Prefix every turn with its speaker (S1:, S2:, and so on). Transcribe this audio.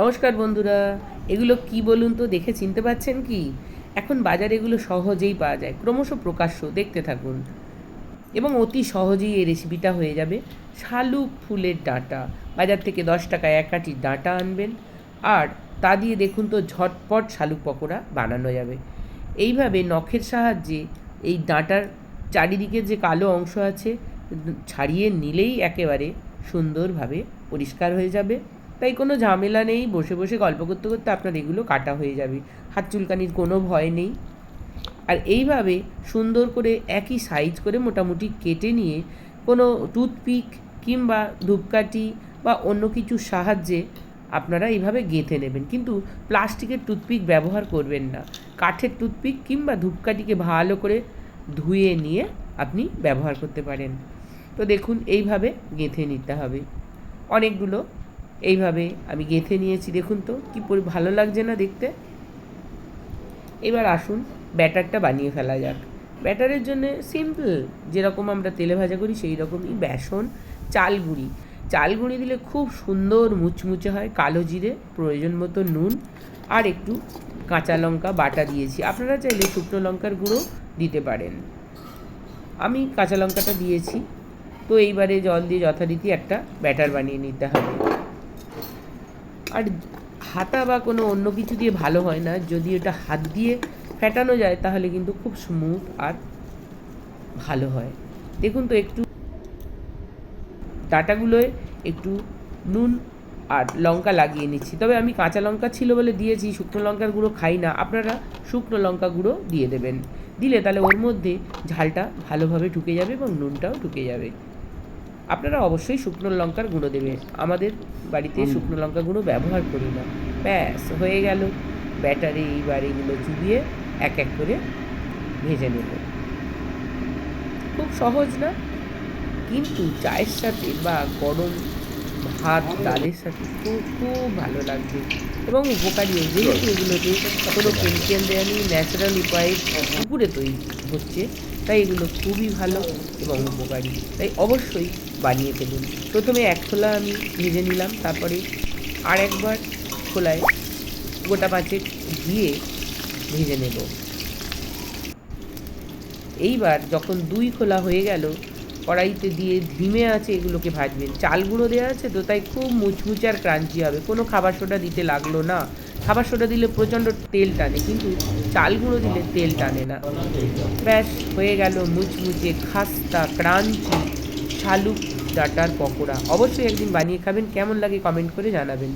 S1: নমস্কার বন্ধুরা, এগুলো কি বলুন তো, দেখে চিনতে পাচ্ছেন কি? এখন বাজারে এগুলো সহজেই পাওয়া যায়, ক্রমশ প্রকাশ্য, দেখতে থাকুন। এবং অতি সহজেই এই রেসিপিটা হয়ে যাবে। শালুক ফুলের ডাঁটা, বাজার থেকে দশ টাকায় এক কাঠি ডাঁটা আনবেন। আর তা দিয়ে দেখুন তো, ঝটপট শালুক পকোড়া বানানো যাবে। এইভাবে নখের সাহায্যে এই ডাঁটার চারিদিকে যে কালো অংশ আছে ছাড়িয়ে নিলেই একেবারে সুন্দরভাবে পরিষ্কার হয়ে যাবে। তাই কোনো ঝামেলা নেই, বসে বসে গল্প করতে করতে আপনার এগুলো কাটা হয়ে যাবে। হাত চুলকানির কোনো ভয় নেই। আর এইভাবে সুন্দর করে একই সাইজ করে মোটামুটি কেটে নিয়ে কোনো টুথপিক কিংবা ধূপকাঠি বা অন্য কিছুর সাহায্যে আপনারা এইভাবে গেঁথে নেবেন। কিন্তু প্লাস্টিকের টুথপিক ব্যবহার করবেন না। কাঠের টুথপিক কিংবা ধূপকাঠিকে ভালো করে ধুয়ে নিয়ে আপনি ব্যবহার করতে পারেন। তো দেখুন, এইভাবে গেঁথে নিতে হবে। অনেকগুলো এইভাবে আমি গেঁথে নিয়েছি, দেখুন তো কি পরি, ভালো লাগছে না দেখতে। এবার আসুন, ব্যাটারটা বানিয়ে ফেলা যাক। ব্যাটারের জন্য সিম্পল যেরকম আমরা তেলে ভাজা করি সেই রকমই বেসন, চাল গুঁড়ি। চাল গুঁড়ি দিলে খুব সুন্দর মুচমুচে হয়, কালো জিরে, প্রয়োজন মতো নুন, আর একটু কাঁচা লঙ্কা বাটা দিয়েছি। আপনারা চাইলে শুকনো লঙ্কার গুঁড়ো দিতে পারেন। আমি কাঁচা লঙ্কাটা দিয়েছি। তো এইবারে জল দিয়ে যথারীতি একটা ব্যাটার বানিয়ে নিতে হবে। আর হাতা বা কোনো অন্য কিছু দিয়ে ভালো হয় না। যদি এটা হাত দিয়ে ফেটানো যায়, তাহলে কিন্তু খুব স্মুথ আর ভালো হয়। দেখুন তো একটু ডাটাগুলোয় একটু নুন আর লঙ্কা লাগিয়ে নিচ্ছি। তবে আমি কাঁচা লঙ্কা ছিল বলে দিয়েছি, শুকনো লঙ্কার গুঁড়ো খাই না। আপনারা শুকনো লঙ্কা গুঁড়ো দিয়ে দেবেন। দিলে তাহলে ওর মধ্যে ঝালটা ভালোভাবে ঢুকে যাবে এবং নুনটাও ঢুকে যাবে। আপনারা অবশ্যই শুকনো লঙ্কার গুঁড়ো দেবেন। আমাদের বাড়িতে শুকনো লঙ্কা গুঁড়ো ব্যবহার করি না। ব্যাস হয়ে গেল। ব্যাটারি এইবার এগুলো চুবিয়ে এক এক করে ভেজে নেব। খুব সহজ না? কিন্তু চায়ের সাথে বা গরম ভাত ডালের সাথে খুব খুব ভালো লাগবে। এবং উপকারীও যেহেতু এগুলোতে কোনো কেমিক্যাল দেওয়া নেই ন্যাচারাল উপায়ে পুকুরে তৈরি হচ্ছে তাই এগুলো খুবই ভালো এবং উপকারী। তাই অবশ্যই বানিয়ে ফেলুন। প্রথমে এক খোলা আমি ভেজে নিলাম, তারপরে আর একবার খোলায় গোটা পাঁচেক দিয়ে ভেজে নেব। এইবার যখন দুই খোলা হয়ে গেল, কড়াইতে দিয়ে ধিমে আছে এগুলোকে ভাজবেন। চাল গুঁড়ো দেওয়া আছে তো, তাই খুব মুচমুচে আর ক্রাঞ্চি হবে। কোনো খাবার সোডা দিতে লাগল না। খাবার সোডা দিলে প্রচণ্ড তেল টানে, কিন্তু চাল গুঁড়ো দিলে তেল টানে না। ব্যাস, হয়ে গেল মুচমুচে, খাস্তা, ক্রাঞ্চি। শালুক ডাটার পকোড়া। অবশ্যই একদিন বানিয়ে খাবেন। কেমন লাগে কমেন্ট করে জানাবেন।